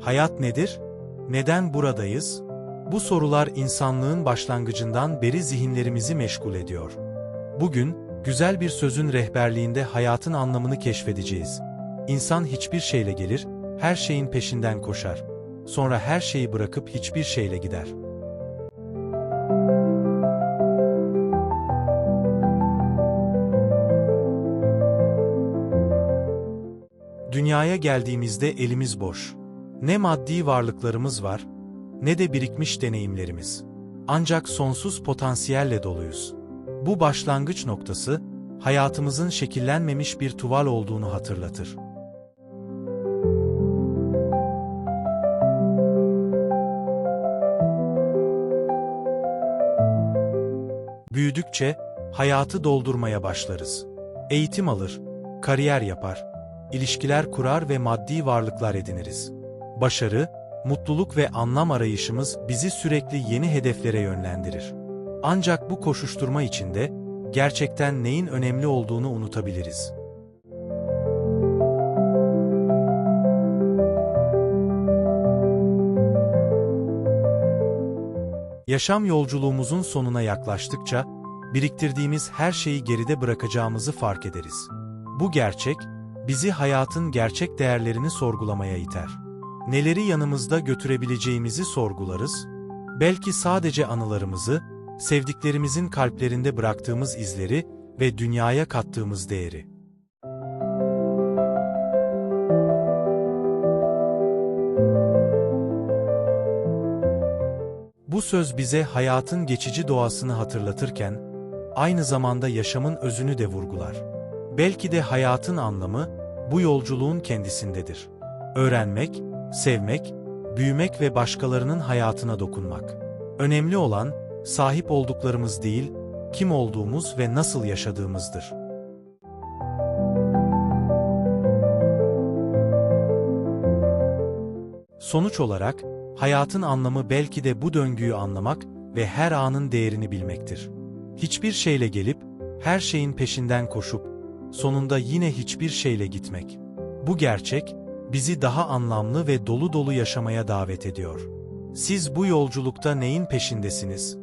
Hayat nedir? Neden buradayız? Bu sorular insanlığın başlangıcından beri zihinlerimizi meşgul ediyor. Bugün, güzel bir sözün rehberliğinde hayatın anlamını keşfedeceğiz. İnsan hiçbir şeyle gelir, her şeyin peşinden koşar. Sonra her şeyi bırakıp hiçbir şeyle gider. Dünyaya geldiğimizde elimiz boş. Ne maddi varlıklarımız var, ne de birikmiş deneyimlerimiz. Ancak sonsuz potansiyelle doluyuz. Bu başlangıç noktası, hayatımızın şekillenmemiş bir tuval olduğunu hatırlatır. Büyüdükçe hayatı doldurmaya başlarız. Eğitim alır, kariyer yapar, ilişkiler kurar ve maddi varlıklar ediniriz. Başarı, mutluluk ve anlam arayışımız bizi sürekli yeni hedeflere yönlendirir. Ancak bu koşuşturma içinde gerçekten neyin önemli olduğunu unutabiliriz. Yaşam yolculuğumuzun sonuna yaklaştıkça, biriktirdiğimiz her şeyi geride bırakacağımızı fark ederiz. Bu gerçek, bizi hayatın gerçek değerlerini sorgulamaya iter. Neleri yanımızda götürebileceğimizi sorgularız, belki sadece anılarımızı, sevdiklerimizin kalplerinde bıraktığımız izleri ve dünyaya kattığımız değeri. Bu söz bize hayatın geçici doğasını hatırlatırken, aynı zamanda yaşamın özünü de vurgular. Belki de hayatın anlamı, bu yolculuğun kendisindedir. Öğrenmek, sevmek, büyümek ve başkalarının hayatına dokunmak. Önemli olan, sahip olduklarımız değil, kim olduğumuz ve nasıl yaşadığımızdır. Sonuç olarak, hayatın anlamı belki de bu döngüyü anlamak ve her anın değerini bilmektir. Hiçbir şeyle gelip, her şeyin peşinden koşup, sonunda yine hiçbir şeyle gitmek. Bu gerçek, bizi daha anlamlı ve dolu dolu yaşamaya davet ediyor. Siz bu yolculukta neyin peşindesiniz?